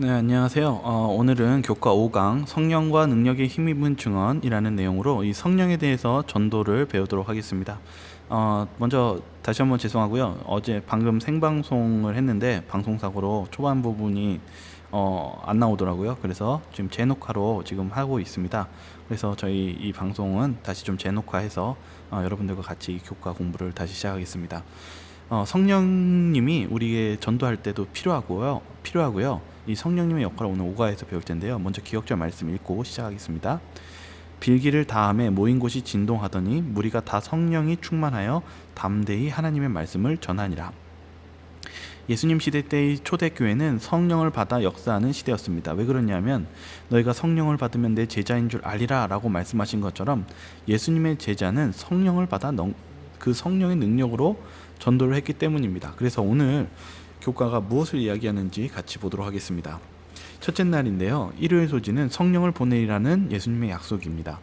네, 안녕하세요. 어, 오늘은 교과 5강 성령과 능력에 힘입은 증언이라는 내용으로 이 성령에 대해서 전도를 배우도록 하겠습니다. 어, 먼저 다시 한번 죄송하고요. 어제 방금 생방송을 했는데 방송사고로 초반 부분이 어, 안 나오더라고요. 그래서 지금 재녹화로 지금 하고 있습니다. 그래서 저희 이 방송은 다시 좀 재녹화해서 어, 여러분들과 같이 교과 공부를 다시 시작하겠습니다. 어, 성령님이 우리에게 전도할 때도 필요하고요. 필요하고요. 이 성령님의 역할을 오늘 오가에서 배울 텐데요. 먼저 기억절 말씀 읽고 시작하겠습니다. 빌기를 다음에 모인 곳이 진동하더니 무리가 다 성령이 충만하여 담대히 하나님의 말씀을 전하니라. 예수님 시대 때의 초대교회는 성령을 받아 역사하는 시대였습니다. 왜 그러냐면 너희가 성령을 받으면 내 제자인 줄 알리라 라고 말씀하신 것처럼 예수님의 제자는 성령을 받아 능- 그 성령의 능력으로 전도를 했기 때문입니다. 그래서 오늘 교과가 무엇을 이야기하는지 같이 보도록 하겠습니다. 첫째 날인데요. 일요일 소지는 성령을 보내리라는 예수님의 약속입니다.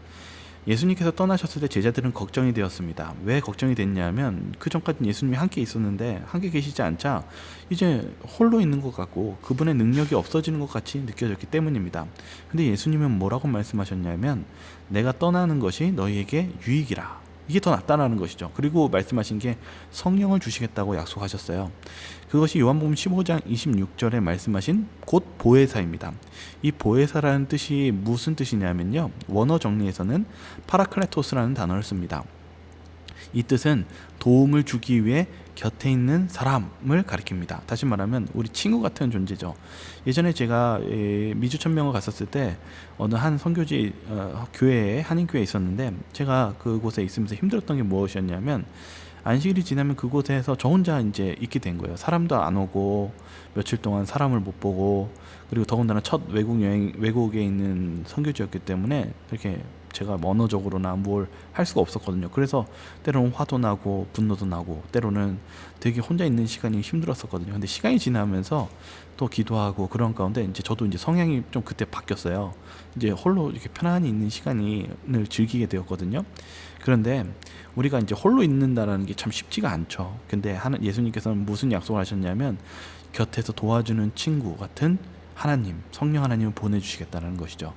예수님께서 떠나셨을 때 제자들은 걱정이 되었습니다. 왜 걱정이 됐냐면 그 전까지는 예수님이 함께 있었는데 함께 계시지 않자 이제 홀로 있는 것 같고 그분의 능력이 없어지는 것 같이 느껴졌기 때문입니다. 근데 예수님은 뭐라고 말씀하셨냐면 내가 떠나는 것이 너희에게 유익이라. 이게 더 낫다라는 것이죠. 그리고 말씀하신 게 성령을 주시겠다고 약속하셨어요. 그것이 요한복음 15장 26절에 말씀하신 곧 보혜사입니다. 이 보혜사라는 뜻이 무슨 뜻이냐면요. 원어 정리에서는 파라클레토스라는 단어를 씁니다. 이 뜻은 도움을 주기 위해 곁에 있는 사람을 가리킵니다. 다시 말하면 우리 친구 같은 존재죠. 예전에 제가 에, 미주 천명을 갔었을 때 어느 한 선교지 어, 교회에 한인 교회에 있었는데 제가 그곳에 있으면서 힘들었던 게 무엇이었냐면 안식일이 지나면 그곳에서 저 혼자 이제 있게 된 거예요. 사람도 안 오고 며칠 동안 사람을 못 보고 그리고 더군다나 첫 외국 여행 외국에 있는 선교지였기 때문에 이렇게 제가 언어적으로나 뭘 할 수가 없었거든요. 그래서 때로는 화도 나고 분노도 나고 때로는 되게 혼자 있는 시간이 힘들었었거든요. 근데 시간이 지나면서 또 기도하고 그런 가운데 이제 저도 이제 성향이 좀 그때 바뀌었어요. 이제 홀로 이렇게 편안히 있는 시간을 즐기게 되었거든요. 그런데 우리가 이제 홀로 있는다라는 게 참 쉽지가 않죠. 근데 하나 예수님께서는 무슨 약속을 하셨냐면 곁에서 도와주는 친구 같은 하나님, 성령 하나님을 보내주시겠다는 것이죠.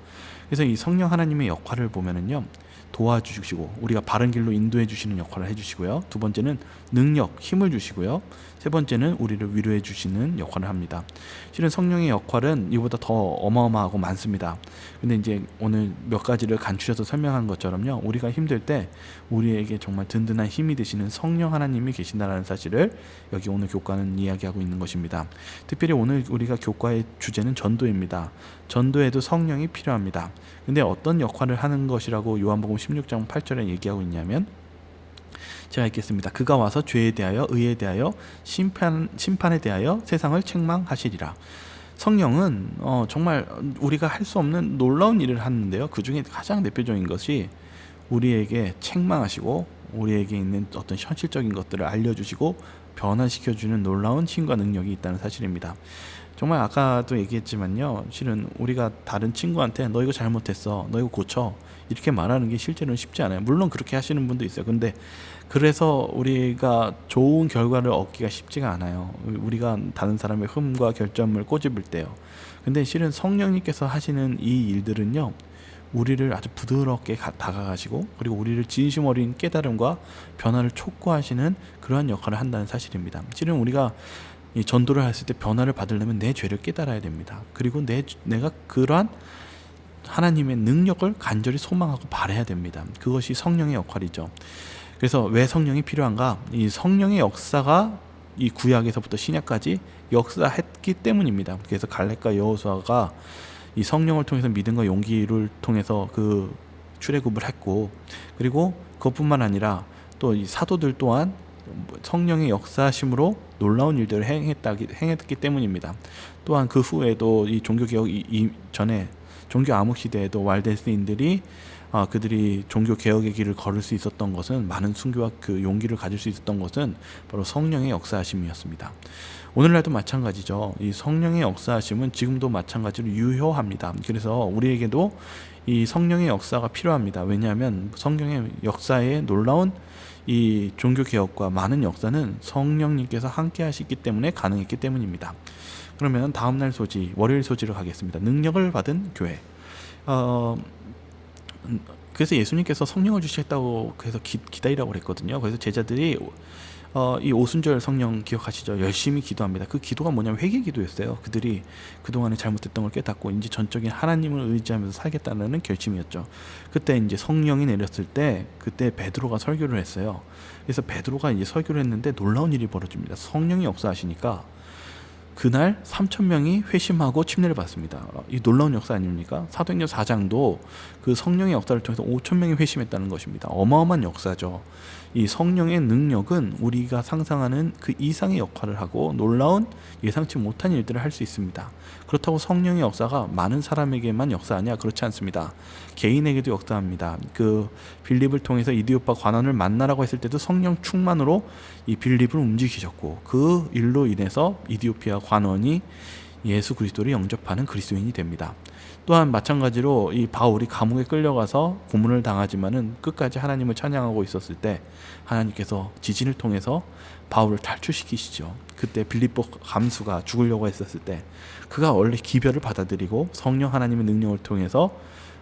그래서 이 성령 하나님의 역할을 보면은요, 도와주시고 우리가 바른 길로 인도해 주시는 역할을 해 주시고요. 두 번째는 능력, 힘을 주시고요. 세 번째는 우리를 위로해 주시는 역할을 합니다. 실은 성령의 역할은 이보다 더 어마어마하고 많습니다. 근데 이제 오늘 몇 가지를 간추려서 설명한 것처럼요, 우리가 힘들 때 우리에게 정말 든든한 힘이 되시는 성령 하나님이 계신다는 사실을 여기 오늘 교과는 이야기하고 있는 것입니다. 특별히 오늘 우리가 교과의 주제는 전도입니다. 전도에도 성령이 필요합니다. 근데 어떤 역할을 하는 것이라고 요한복음 16장 8절에 얘기하고 있냐면 제가 읽겠습니다. 그가 와서 죄에 대하여 의에 대하여 심판 심판에 대하여 세상을 책망하시리라. 성령은 어, 정말 우리가 할 수 없는 놀라운 일을 하는데요. 그 중에 가장 대표적인 것이 우리에게 책망하시고 우리에게 있는 어떤 현실적인 것들을 알려주시고 변화시켜주는 놀라운 힘과 능력이 있다는 사실입니다. 정말 아까도 얘기했지만요. 실은 우리가 다른 친구한테 너 이거 잘못했어. 너 이거 고쳐. 이렇게 말하는 게 실제로는 쉽지 않아요. 물론 그렇게 하시는 분도 있어요. 근데 그래서 우리가 좋은 결과를 얻기가 쉽지가 않아요. 우리가 다른 사람의 흠과 결점을 꼬집을 때요. 근데 실은 성령님께서 하시는 이 일들은요. 우리를 아주 부드럽게 가- 다가가시고 그리고 우리를 진심 어린 깨달음과 변화를 촉구하시는 그러한 역할을 한다는 사실입니다. 실은 우리가 이 전도를 했을 때 변화를 받으려면 내 죄를 깨달아야 됩니다. 그리고 내 내가 그러한 하나님의 능력을 간절히 소망하고 바라야 됩니다. 그것이 성령의 역할이죠. 그래서 왜 성령이 필요한가? 이 성령의 역사가 이 구약에서부터 신약까지 역사했기 때문입니다. 그래서 갈렙과 여호수아가 이 성령을 통해서 믿음과 용기를 통해서 그 출애굽을 했고 그리고 그것뿐만 아니라 또 이 사도들 또한 성령의 역사심으로 놀라운 일들을 행했다 행했기 때문입니다. 또한 그 후에도 이 종교 개혁 이, 이 전에 종교 암흑 시대에도 walden스인들이 아, 그들이 종교 개혁의 길을 걸을 수 있었던 것은 많은 순교와 그 용기를 가질 수 있었던 것은 바로 성령의 역사하심이었습니다. 오늘날도 마찬가지죠. 이 성령의 역사하심은 지금도 마찬가지로 유효합니다. 그래서 우리에게도 이 성령의 역사가 필요합니다. 왜냐하면 성령의 역사에 놀라운 이 종교 개혁과 많은 역사는 성령님께서 함께 하시기 때문에 가능했기 때문입니다. 그러면 다음 날 소지 월요일 소지로 가겠습니다. 능력을 받은 교회. 어, 음, 그래서 예수님께서 성령을 주시겠다고 그래서 기, 기다리라고 그랬거든요. 그래서 제자들이 어, 이 오순절 성령 기억하시죠? 열심히 기도합니다. 그 기도가 뭐냐면 회개 기도였어요. 그들이 그동안에 잘못했던 걸 깨닫고 이제 전적인 하나님을 의지하면서 살겠다는 결심이었죠. 그때 이제 성령이 내렸을 때 그때 베드로가 설교를 했어요. 그래서 베드로가 이제 설교를 했는데 놀라운 일이 벌어집니다. 성령이 역사하시니까 그날 3천 명이 회심하고 침례를 받습니다. 이 놀라운 역사 아닙니까? 사도행전 4장도 그 성령의 역사를 통해서 5천 명이 회심했다는 것입니다. 어마어마한 역사죠. 이 성령의 능력은 우리가 상상하는 그 이상의 역할을 하고 놀라운 예상치 못한 일들을 할 수 있습니다. 그렇다고 성령의 역사가 많은 사람에게만 역사하냐? 그렇지 않습니다. 개인에게도 역사합니다. 그 빌립을 통해서 이디오파 관원을 만나라고 했을 때도 성령 충만으로 이 빌립을 움직이셨고 그 일로 인해서 이디오피아 관원이 예수 그리스도를 영접하는 그리스도인이 됩니다. 또한 마찬가지로 이 바울이 감옥에 끌려가서 고문을 당하지만은 끝까지 하나님을 찬양하고 있었을 때 하나님께서 지진을 통해서 바울을 탈출시키시죠. 그때 빌립보 감수가 죽으려고 했었을 때 그가 원래 기별을 받아들이고 성령 하나님의 능력을 통해서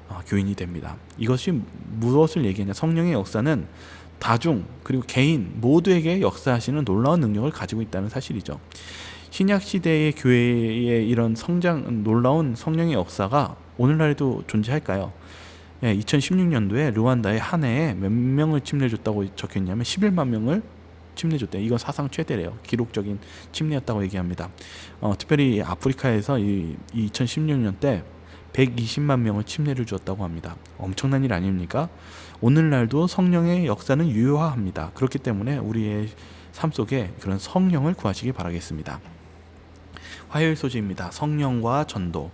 어, 교인이 됩니다. 이것이 무엇을 얘기하냐? 성령의 역사는 다중 그리고 개인 모두에게 역사하시는 놀라운 능력을 가지고 있다는 사실이죠. 신약 시대의 교회의 이런 성장 놀라운 성령의 역사가 오늘날에도 존재할까요? 예, 2016년도에 르완다의 한 해에 몇 명을 침례줬다고 적혀있냐면 11만 명을 침례줬대. 이건 사상 최대래요. 기록적인 침례였다고 얘기합니다. 어, 특별히 아프리카에서 이, 2016년 때 120만 명을 침례를 주었다고 합니다. 엄청난 일 아닙니까? 오늘날도 성령의 역사는 유효합니다. 그렇기 때문에 우리의 삶 속에 그런 성령을 구하시기 바라겠습니다. 화요일 소지입니다. 성령과 전도.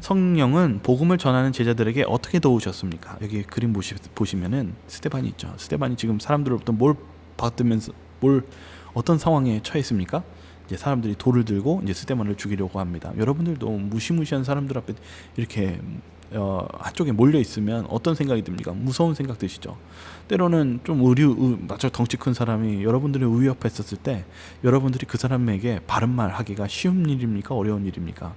성령은 복음을 전하는 제자들에게 어떻게 도우셨습니까? 여기 그림 보시, 보시면은 스테반이 있죠. 스테반이 지금 사람들로부터 뭘 받으면서 뭘 어떤 상황에 처했습니까? 이제 사람들이 돌을 들고 이제 스테반을 죽이려고 합니다. 여러분들도 무시무시한 사람들 앞에 이렇게 어, 한쪽에 몰려 있으면 어떤 생각이 듭니까? 무서운 생각 드시죠. 때로는 좀 의류, 의, 맞아 덩치 큰 사람이 여러분들의 의위 옆에 있었을 때 여러분들이 그 사람에게 바른 말 하기가 쉬운 일입니까? 어려운 일입니까?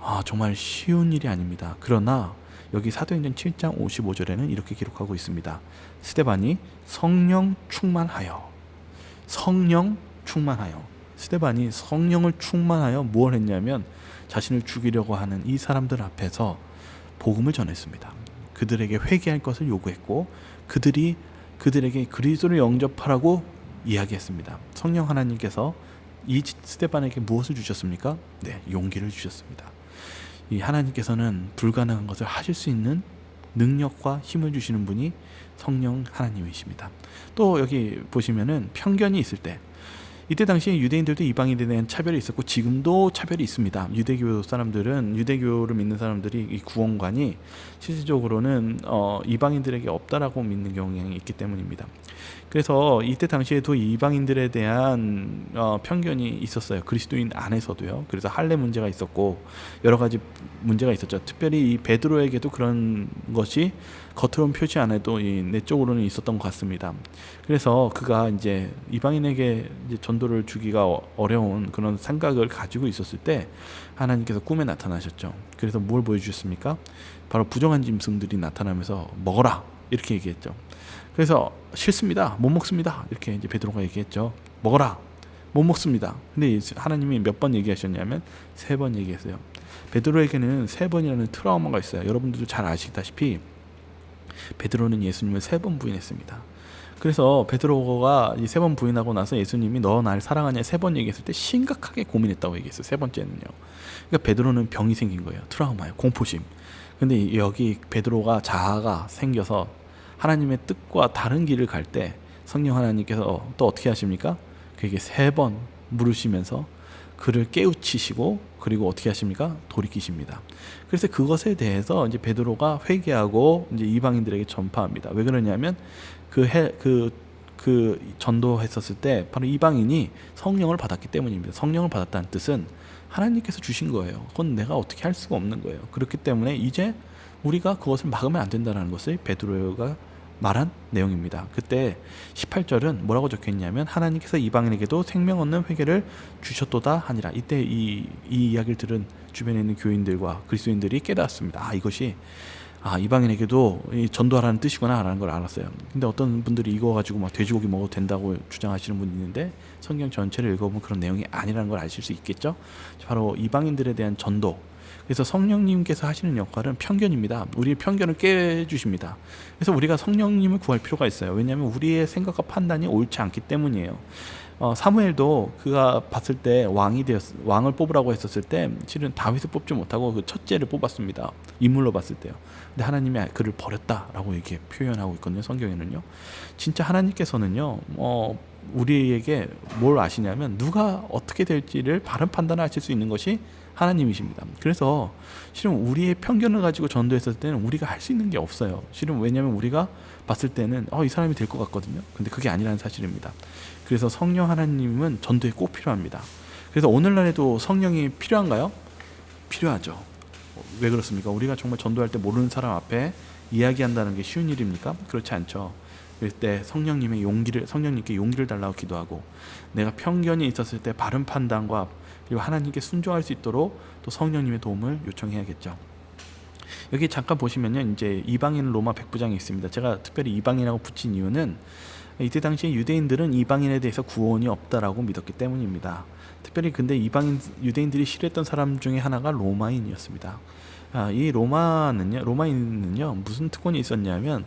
아, 정말 쉬운 일이 아닙니다. 그러나 여기 사도행전 7장 55절에는 이렇게 기록하고 있습니다. 스테반이 성령 충만하여 성령 충만하여 스테반이 성령을 충만하여 무엇 했냐면 자신을 죽이려고 하는 이 사람들 앞에서 복음을 전했습니다. 그들에게 회개할 것을 요구했고 그들이 그들에게 그리스도를 영접하라고 이야기했습니다. 성령 하나님께서 이 스테반에게 무엇을 주셨습니까? 네, 용기를 주셨습니다. 이 하나님께서는 불가능한 것을 하실 수 있는 능력과 힘을 주시는 분이 성령 하나님이십니다. 또 여기 보시면은 편견이 있을 때 이때 당시에 유대인들도 이방인에 대한 차별이 있었고 지금도 차별이 있습니다. 유대교 사람들은 유대교를 믿는 사람들이 이 구원관이 실질적으로는 어, 이방인들에게 없다라고 믿는 경향이 있기 때문입니다. 그래서 이때 당시에도 이방인들에 대한 어, 편견이 있었어요. 그리스도인 안에서도요. 그래서 할례 문제가 있었고 여러 가지 문제가 있었죠. 특별히 이 베드로에게도 그런 것이 겉으로는 표시 안 해도 이 내적으로는 있었던 것 같습니다. 그래서 그가 이제 이방인에게 이제 전도를 주기가 어, 어려운 그런 생각을 가지고 있었을 때 하나님께서 꿈에 나타나셨죠. 그래서 뭘 보여주셨습니까? 바로 부정한 짐승들이 나타나면서 먹어라 이렇게 얘기했죠. 그래서 싫습니다. 못 먹습니다. 이렇게 이제 베드로가 얘기했죠. 먹어라. 못 먹습니다. 근데 하나님이 몇 번 얘기하셨냐면 세 번 얘기했어요. 베드로에게는 세 번이라는 트라우마가 있어요. 여러분들도 잘 아시다시피 베드로는 예수님을 세 번 부인했습니다. 그래서 베드로가 세번 부인하고 나서 예수님이 너 날 사랑하냐 세 번 얘기했을 때 심각하게 고민했다고 얘기했어요. 세 번째는요. 그러니까 베드로는 병이 생긴 거예요. 트라우마예요. 공포심. 근데 여기 베드로가 자아가 생겨서 하나님의 뜻과 다른 길을 갈 때 성령 하나님께서 또 어떻게 하십니까? 그에게 세 번 물으시면서 그를 깨우치시고 그리고 어떻게 하십니까? 돌이키십니다. 그래서 그것에 대해서 이제 베드로가 회개하고 이제 이방인들에게 전파합니다. 왜 그러냐면 그 해, 그, 그 전도했었을 때 바로 이방인이 성령을 받았기 때문입니다. 성령을 받았다는 뜻은 하나님께서 주신 거예요. 그건 내가 어떻게 할 수가 없는 거예요. 그렇기 때문에 이제 우리가 그것을 막으면 안 된다는 것을 베드로가 말한 내용입니다. 그때 18절은 뭐라고 적혀 있냐면 하나님께서 이방인에게도 생명 얻는 회개를 주셨도다 하니라. 이때 이, 이 이야기를 들은 주변에 있는 교인들과 그리스도인들이 깨닫습니다. 아 이것이 아 이방인에게도 이 전도하라는 뜻이구나라는 걸 알았어요. 근데 어떤 분들이 이거 가지고 막 돼지고기 먹어도 된다고 주장하시는 분이 있는데 성경 전체를 읽어보면 그런 내용이 아니라는 걸 아실 수 있겠죠. 바로 이방인들에 대한 전도. 그래서 성령님께서 하시는 역할은 편견입니다. 우리의 편견을 깨주십니다. 그래서 우리가 성령님을 구할 필요가 있어요. 왜냐하면 우리의 생각과 판단이 옳지 않기 때문이에요. 어, 사무엘도 그가 봤을 때 왕이 되었 왕을 뽑으라고 했었을 때 실은 다윗을 뽑지 못하고 그 첫째를 뽑았습니다. 인물로 봤을 때요. 근데 하나님이 그를 버렸다라고 이렇게 표현하고 있거든요. 성경에는요. 진짜 하나님께서는요. 어, 우리에게 뭘 아시냐면 누가 어떻게 될지를 바른 판단을 하실 수 있는 것이 하나님이십니다. 그래서 실은 우리의 편견을 가지고 전도했을 때는 우리가 할 수 있는 게 없어요. 실은 왜냐하면 우리가 봤을 때는 어, 이 사람이 될 것 같거든요. 근데 그게 아니라는 사실입니다. 그래서 성령 하나님은 전도에 꼭 필요합니다. 그래서 오늘날에도 성령이 필요한가요? 필요하죠. 왜 그렇습니까? 우리가 정말 전도할 때 모르는 사람 앞에 이야기한다는 게 쉬운 일입니까? 그렇지 않죠. 그럴 때 성령님의 용기를 성령님께 용기를 달라고 기도하고 내가 편견이 있었을 때 바른 판단과 그리고 하나님께 순종할 수 있도록 또 성령님의 도움을 요청해야겠죠. 여기 잠깐 보시면요, 이제 이방인 로마 백부장이 있습니다. 제가 특별히 이방인이라고 붙인 이유는 이때 당시에 유대인들은 이방인에 대해서 구원이 없다라고 믿었기 때문입니다. 특별히 근데 이방인 유대인들이 싫어했던 사람 중에 하나가 로마인이었습니다. 아, 이 로마는요, 로마인은요 무슨 특권이 있었냐면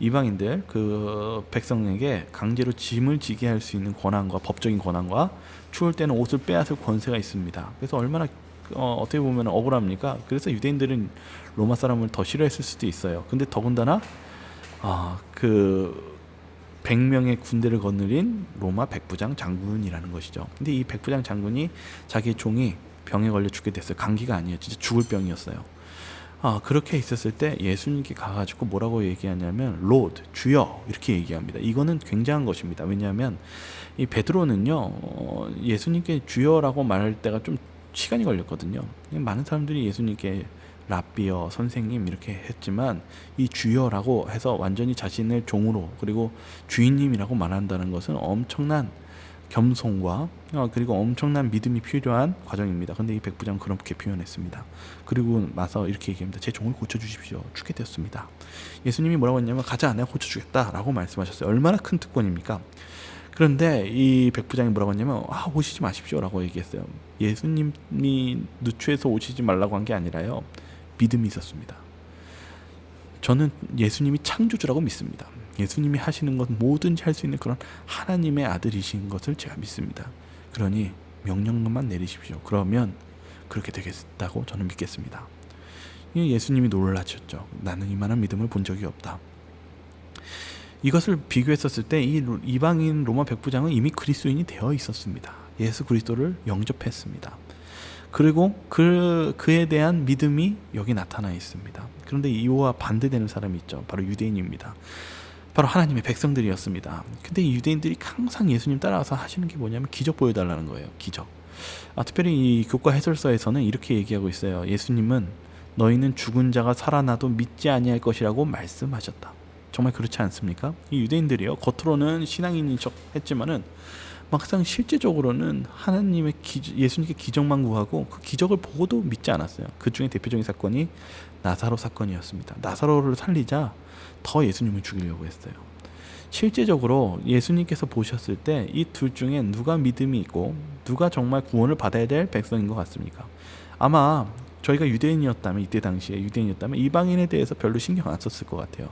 이방인들 그 백성에게 강제로 짐을 지게 할 수 있는 권한과 법적인 권한과 추울 때는 옷을 빼앗을 권세가 있습니다. 그래서 얼마나 어, 어떻게 보면 억울합니까? 그래서 유대인들은 로마 사람을 더 싫어했을 수도 있어요. 근데 더군다나 아, 그 100명의 군대를 거느린 로마 백부장 장군이라는 것이죠. 근데 이 백부장 장군이 자기 종이 병에 걸려 죽게 됐어요. 감기가 아니에요. 진짜 죽을 병이었어요. 아, 그렇게 있었을 때 예수님께 가가지고 뭐라고 얘기하냐면 로드 주여 이렇게 얘기합니다. 이거는 굉장한 것입니다. 왜냐하면 이 베드로는요 어, 예수님께 주여라고 말할 때가 좀 시간이 걸렸거든요. 많은 사람들이 예수님께 랍비어 선생님 이렇게 했지만 이 주여라고 해서 완전히 자신을 종으로 그리고 주인님이라고 말한다는 것은 엄청난 겸손과 어, 그리고 엄청난 믿음이 필요한 과정입니다. 근데 이 백부장 그렇게 표현했습니다. 그리고 나서 이렇게 얘기합니다. 제 종을 고쳐주십시오. 죽게 되었습니다. 예수님이 뭐라고 했냐면 가자 내가 고쳐주겠다라고 말씀하셨어요. 얼마나 큰 특권입니까? 그런데 이 백부장이 뭐라고 했냐면 아 오시지 마십시오라고 얘기했어요. 예수님이 누추해서 오시지 말라고 한 게 아니라요. 믿음이 있었습니다. 저는 예수님이 창조주라고 믿습니다. 예수님이 하시는 것 뭐든지 할 수 있는 그런 하나님의 아들이신 것을 제가 믿습니다. 그러니 명령만 내리십시오. 그러면 그렇게 되겠다고 저는 믿겠습니다. 예수님이 놀라셨죠. 나는 이만한 믿음을 본 적이 없다. 이것을 비교했었을 때 이 이방인 로마 백부장은 이미 그리스도인이 되어 있었습니다. 예수 그리스도를 영접했습니다. 그리고 그 그에 대한 믿음이 여기 나타나 있습니다. 그런데 이와 반대되는 사람이 있죠. 바로 유대인입니다. 바로 하나님의 백성들이었습니다. 근데 이 유대인들이 항상 예수님 따라와서 하시는 게 뭐냐면 기적 보여달라는 거예요. 기적. 아, 특별히 이 교과 해설서에서는 이렇게 얘기하고 있어요. 예수님은 너희는 죽은 자가 살아나도 믿지 아니할 것이라고 말씀하셨다. 정말 그렇지 않습니까? 이 유대인들이요 겉으로는 신앙인인 척 했지만은 막상 실제적으로는 하나님의 기, 예수님께 기적만 구하고 그 기적을 보고도 믿지 않았어요. 그 중에 대표적인 사건이 나사로 사건이었습니다. 나사로를 살리자 더 예수님을 죽이려고 했어요. 실제적으로 예수님께서 보셨을 때 이 둘 중에 누가 믿음이 있고 누가 정말 구원을 받아야 될 백성인 것 같습니까? 아마 저희가 유대인이었다면 이때 당시에 유대인이었다면 이방인에 대해서 별로 신경 안 썼을 것 같아요.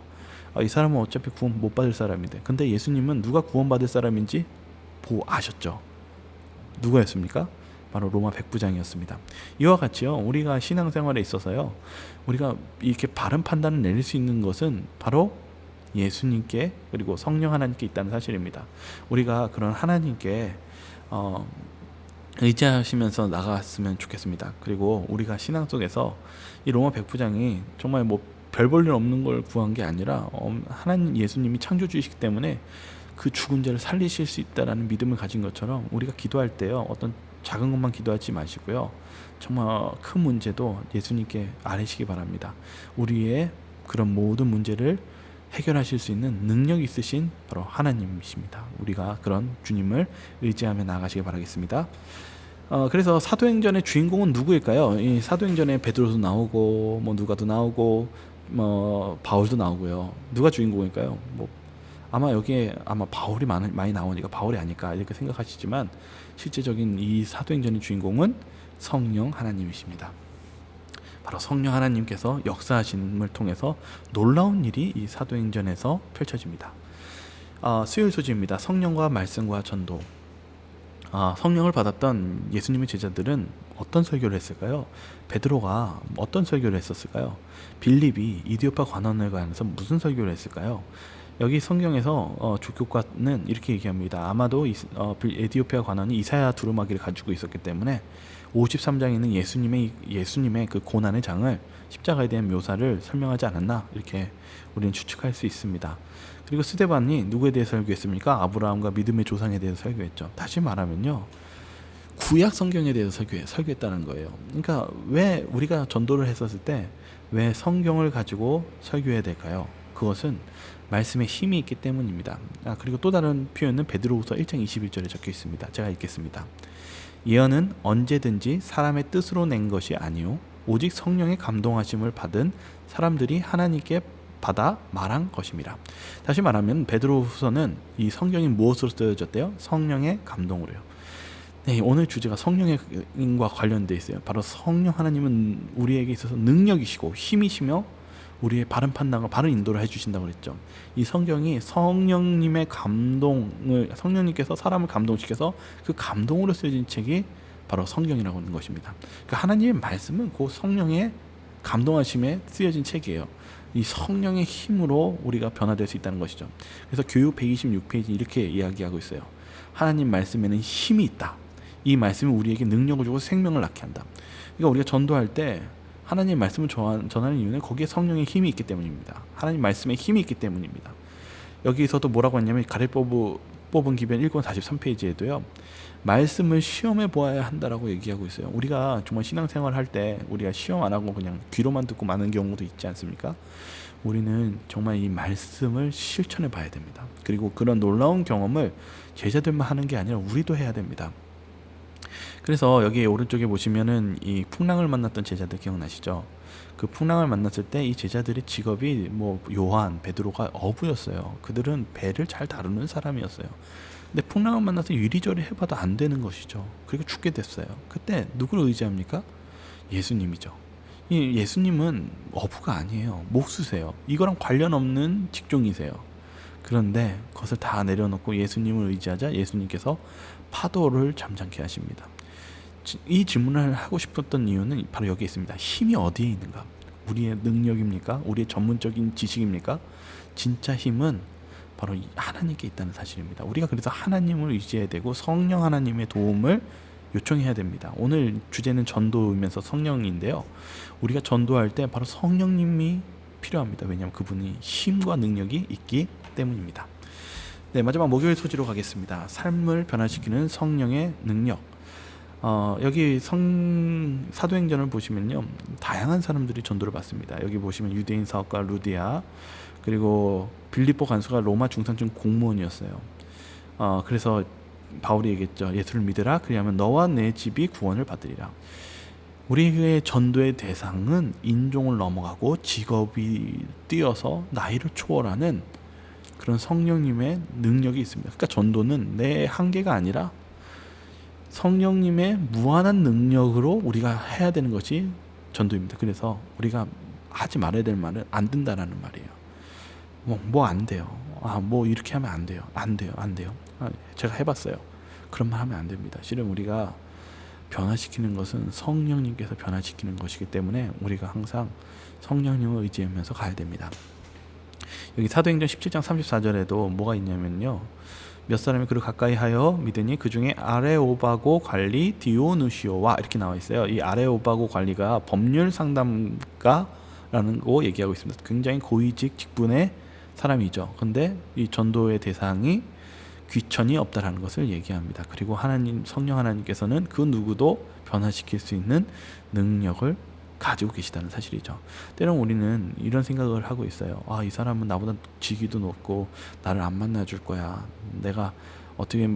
아, 이 사람은 어차피 구원 못 받을 사람인데. 근데 예수님은 누가 구원 받을 사람인지 보고 아셨죠. 누구였습니까? 바로 로마 백부장이었습니다. 이와 같이요, 우리가 신앙생활에 있어서요, 우리가 이렇게 바른 판단을 내릴 수 있는 것은 바로 예수님께 그리고 성령 하나님께 있다는 사실입니다. 우리가 그런 하나님께 어, 의지하시면서 나갔으면 좋겠습니다. 그리고 우리가 신앙 속에서 이 로마 백부장이 정말 뭐 별 볼 일 없는 걸 구한 게 아니라 하나님 예수님이 창조주이시기 때문에 그 죽은 자를 살리실 수 있다라는 믿음을 가진 것처럼 우리가 기도할 때요 어떤 작은 것만 기도하지 마시고요. 정말 큰 문제도 예수님께 아뢰시기 바랍니다. 우리의 그런 모든 문제를 해결하실 수 있는 능력 있으신 바로 하나님이십니다. 우리가 그런 주님을 의지하며 나아가시길 바라겠습니다. 어, 그래서 사도행전의 주인공은 누구일까요? 이 사도행전에 베드로도 나오고 뭐 누가도 나오고 뭐 바울도 나오고요. 누가 주인공일까요? 뭐 아마 여기에 아마 바울이 많이, 많이 나오니까 바울이 아닐까 이렇게 생각하시지만 실제적인 이 사도행전의 주인공은 성령 하나님이십니다. 바로 성령 하나님께서 역사하심을 통해서 놀라운 일이 이 사도행전에서 펼쳐집니다. 아, 수요일 소지입니다. 성령과 말씀과 전도. 아, 성령을 받았던 예수님의 제자들은 어떤 설교를 했을까요? 베드로가 어떤 설교를 했었을까요? 빌립이 이디오파 관원을 가면서 무슨 설교를 했을까요? 여기 성경에서 어, 주교과는 이렇게 얘기합니다. 아마도 이, 어, 에디오피아 관원이 이사야 두루마기를 가지고 있었기 때문에 53장에 있는 예수님의 예수님의 그 고난의 장을 십자가에 대한 묘사를 설명하지 않았나 이렇게 우리는 추측할 수 있습니다. 그리고 스데반이 누구에 대해 설교했습니까? 아브라함과 믿음의 조상에 대해서 설교했죠. 다시 말하면요. 구약 성경에 대해서 설교해, 설교했다는 거예요. 그러니까 왜 우리가 전도를 했었을 때 왜 성경을 가지고 설교해야 될까요? 그것은 말씀에 힘이 있기 때문입니다. 아, 그리고 또 다른 표현은 베드로후서 1장 21절에 적혀 있습니다. 제가 읽겠습니다. 예언은 언제든지 사람의 뜻으로 낸 것이 아니요 오직 성령의 감동하심을 받은 사람들이 하나님께 받아 말한 것입니다. 다시 말하면 베드로후서는 이 성경이 무엇으로 쓰여졌대요? 성령의 감동으로요. 네, 오늘 주제가 성령과 관련돼 있어요. 바로 성령 하나님은 우리에게 있어서 능력이시고 힘이시며 우리의 바른 판단과 바른 인도를 해주신다고 그랬죠. 이 성경이 성령님의 감동을 성령님께서 사람을 감동시켜서 그 감동으로 쓰여진 책이 바로 성경이라고 하는 것입니다. 그러니까 하나님의 말씀은 그 성령의 감동하심에 쓰여진 책이에요. 이 성령의 힘으로 우리가 변화될 수 있다는 것이죠. 그래서 교육 126페이지 이렇게 이야기하고 있어요. 하나님 말씀에는 힘이 있다. 이 말씀이 우리에게 능력을 주고 생명을 낳게 한다. 그러니까 우리가 전도할 때 하나님 말씀을 전하는 이유는 거기에 성령의 힘이 있기 때문입니다. 하나님 말씀에 힘이 있기 때문입니다. 여기서도 뭐라고 했냐면 가래 뽑은, 기변 1권 43페이지에도요. 말씀을 시험해 보아야 한다라고 얘기하고 있어요. 우리가 정말 신앙생활 할 때 우리가 시험 안 하고 그냥 귀로만 듣고 마는 경우도 있지 않습니까? 우리는 정말 이 말씀을 실천해 봐야 됩니다. 그리고 그런 놀라운 경험을 제자들만 하는 게 아니라 우리도 해야 됩니다. 그래서 여기 오른쪽에 보시면은 이 풍랑을 만났던 제자들 기억나시죠? 그 풍랑을 만났을 때 이 제자들의 직업이 뭐 요한, 베드로가 어부였어요. 그들은 배를 잘 다루는 사람이었어요. 근데 풍랑을 만나서 유리저리 해봐도 안 되는 것이죠. 그리고 죽게 됐어요. 그때 누구를 의지합니까? 예수님이죠. 이 예수님은 어부가 아니에요. 목수세요. 이거랑 관련 없는 직종이세요. 그런데 그것을 다 내려놓고 예수님을 의지하자 예수님께서 파도를 잠잠케 하십니다. 이 질문을 하고 싶었던 이유는 바로 여기 있습니다. 힘이 어디에 있는가? 우리의 능력입니까? 우리의 전문적인 지식입니까? 진짜 힘은 바로 하나님께 있다는 사실입니다. 우리가 그래서 하나님을 의지해야 되고 성령 하나님의 도움을 요청해야 됩니다. 오늘 주제는 전도이면서 성령인데요. 우리가 전도할 때 바로 성령님이 필요합니다. 왜냐하면 그분이 힘과 능력이 있기 때문입니다. 네, 마지막 목요일 소지로 가겠습니다. 삶을 변화시키는 성령의 능력. 어, 여기 성 사도행전을 보시면요 다양한 사람들이 전도를 받습니다. 여기 보시면 유대인 사업가 루디아 그리고 빌리포 간수가 로마 중산층 공무원이었어요. 어, 그래서 바울이 얘기했죠. 예수를 믿으라. 그리하면 너와 내 집이 구원을 받으리라. 우리의 전도의 대상은 인종을 넘어가고 직업이 뛰어서 나이를 초월하는 그런 성령님의 능력이 있습니다. 그러니까 전도는 내 한계가 아니라 성령님의 무한한 능력으로 우리가 해야 되는 것이 전도입니다. 그래서 우리가 하지 말아야 될 말은 안 된다라는 말이에요. 뭐뭐안 돼요. 아 뭐 이렇게 하면 안 돼요. 안 돼요. 안 돼요. 아, 제가 해봤어요. 그런 말 하면 안 됩니다. 실은 우리가 변화시키는 것은 성령님께서 변화시키는 것이기 때문에 우리가 항상 성령님을 의지하면서 가야 됩니다. 여기 사도행전 17장 34절에도 뭐가 있냐면요. 몇 사람이 그를 가까이 하여 믿으니 그 중에 아레오바고 관리 디오누시오와 이렇게 나와 있어요. 이 아레오바고 관리가 법률 상담가라는 거 얘기하고 있습니다. 굉장히 고위직 직분의 사람이죠. 근데 이 전도의 대상이 귀천이 없다라는 것을 얘기합니다. 그리고 하나님 성령 하나님께서는 그 누구도 변화시킬 수 있는 능력을 가지고 계시다는 사실이죠. 때론 우리는 이런 생각을 하고 있어요. 아, 이 사람은 나보다 직위도 높고 나를 안 만나줄 거야. 내가 어떻게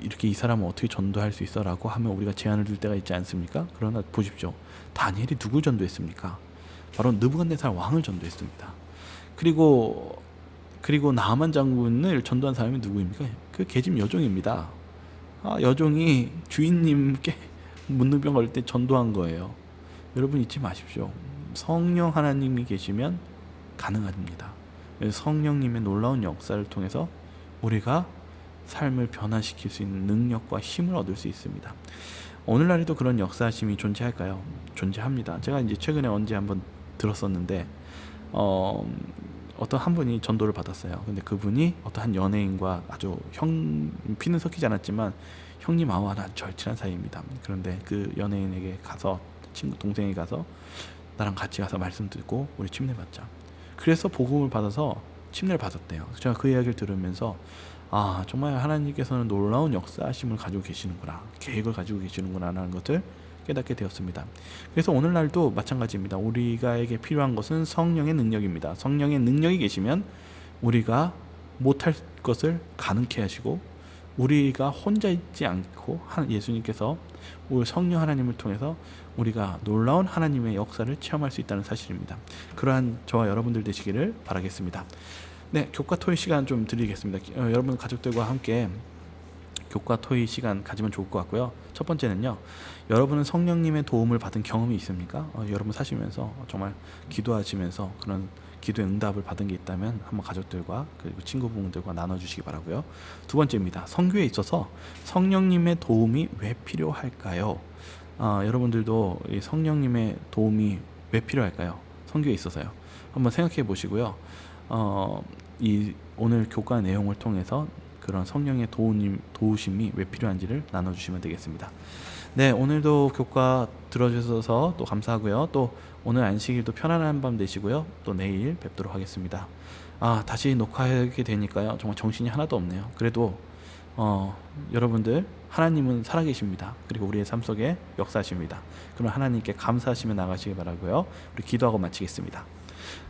이렇게 이 사람을 어떻게 전도할 수 있어라고 하면 우리가 제안을 둘 때가 있지 않습니까? 그러나 보십시오. 다니엘이 누굴 전도했습니까? 바로 느부갓네살 왕을 전도했습니다. 그리고 그리고 나만 장군을 전도한 사람이 누구입니까? 그 계집 여종입니다. 아, 여종이 주인님께 문둥병 걸릴 때 전도한 거예요. 여러분 잊지 마십시오. 성령 하나님이 계시면 가능합니다. 성령님의 놀라운 역사를 통해서 우리가 삶을 변화시킬 수 있는 능력과 힘을 얻을 수 있습니다. 오늘날에도 그런 역사심이 존재할까요? 존재합니다. 제가 이제 최근에 언제 한번 들었었는데 어, 어떤 한 분이 전도를 받았어요. 근데 그분이 어떤 한 연예인과 아주 형 피는 섞이지 않았지만 형님 아와 나 절친한 사이입니다. 그런데 그 연예인에게 가서 친구 동생이 가서 나랑 같이 가서 말씀 듣고 우리 침례 받자. 그래서 복음을 받아서 침례를 받았대요. 제가 그 이야기를 들으면서 아 정말 하나님께서는 놀라운 역사하심을 가지고 계시는구나 계획을 가지고 계시는구나라는 것을 깨닫게 되었습니다. 그래서 오늘날도 마찬가지입니다. 우리가에게 필요한 것은 성령의 능력입니다. 성령의 능력이 계시면 우리가 못할 것을 가능케 하시고 우리가 혼자 있지 않고 예수님께서 우리 성령 하나님을 통해서 우리가 놀라운 하나님의 역사를 체험할 수 있다는 사실입니다. 그러한 저와 여러분들 되시기를 바라겠습니다. 네, 교과 토의 시간 좀 드리겠습니다. 어, 여러분 가족들과 함께 교과 토의 시간 가지면 좋을 것 같고요. 첫 번째는요. 여러분은 성령님의 도움을 받은 경험이 있습니까? 어, 여러분 사시면서 정말 기도하시면서 그런 기도의 응답을 받은 게 있다면 한번 가족들과 그리고 친구분들과 나눠주시기 바라고요. 두 번째입니다. 성교에 있어서 성령님의 도움이 왜 필요할까요? 어, 여러분들도 이 성령님의 도움이 왜 필요할까요? 성교에 있어서요. 한번 생각해 보시고요. 어, 이 오늘 교과 내용을 통해서 그런 성령의 도우님 도우심이 왜 필요한지를 나눠주시면 되겠습니다. 네, 오늘도 교과 들어주셔서 또 감사하고요. 또 오늘 안식일도 편안한 밤 되시고요. 또 내일 뵙도록 하겠습니다. 아 다시 녹화하게 되니까요. 정말 정신이 하나도 없네요. 그래도 어, 여러분들 하나님은 살아계십니다. 그리고 우리의 삶 속에 역사하십니다. 그럼 하나님께 감사하시며 나가시기 바라고요. 우리 기도하고 마치겠습니다.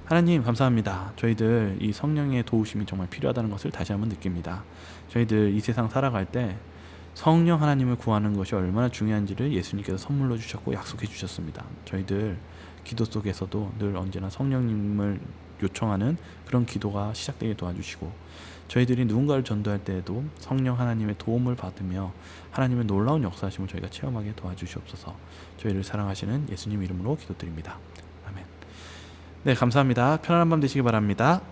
하나님 감사합니다. 저희들 이 성령의 도우심이 정말 필요하다는 것을 다시 한번 느낍니다. 저희들 이 세상 살아갈 때 성령 하나님을 구하는 것이 얼마나 중요한지를 예수님께서 선물로 주셨고 약속해 주셨습니다. 저희들 기도 속에서도 늘 언제나 성령님을 요청하는 그런 기도가 시작되게 도와주시고 저희들이 누군가를 전도할 때에도 성령 하나님의 도움을 받으며 하나님의 놀라운 역사하심을 저희가 체험하게 도와주시옵소서 저희를 사랑하시는 예수님 이름으로 기도드립니다. 아멘. 네, 감사합니다. 편안한 밤 되시기 바랍니다.